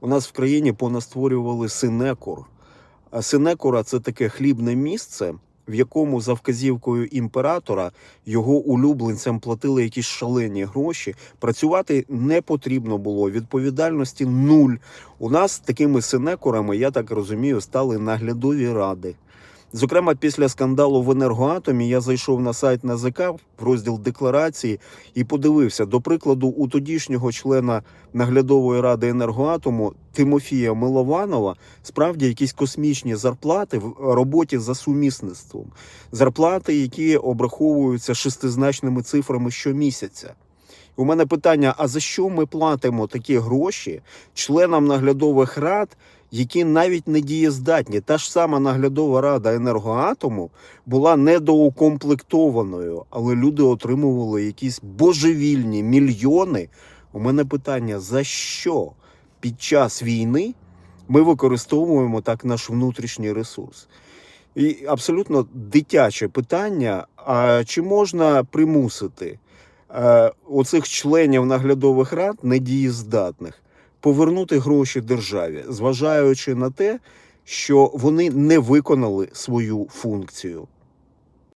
у нас в країні понастворювали синекур. А синекура це таке хлібне місце, в якому за вказівкою імператора його улюбленцям платили якісь шалені гроші. Працювати не потрібно було. Відповідальності нуль. У нас такими синекурами, я так розумію, стали наглядові ради. Зокрема, після скандалу в енергоатомі я зайшов на сайт НАЗК в розділ декларації і подивився, до прикладу, у тодішнього члена наглядової ради енергоатому Тимофія Милованова справді якісь космічні зарплати в роботі за сумісництвом. Зарплати, які обраховуються шестизначними цифрами щомісяця. У мене питання: а за що ми платимо такі гроші членам наглядових рад, які навіть не дієздатні? Та ж сама наглядова рада енергоатому була недоукомплектованою, але люди отримували якісь божевільні мільйони. У мене питання: за що під час війни ми використовуємо так наш внутрішній ресурс? І абсолютно дитяче питання: а чи можна примусити оцих членів наглядових рад недієздатних повернути гроші державі, зважаючи на те, що вони не виконали свою функцію?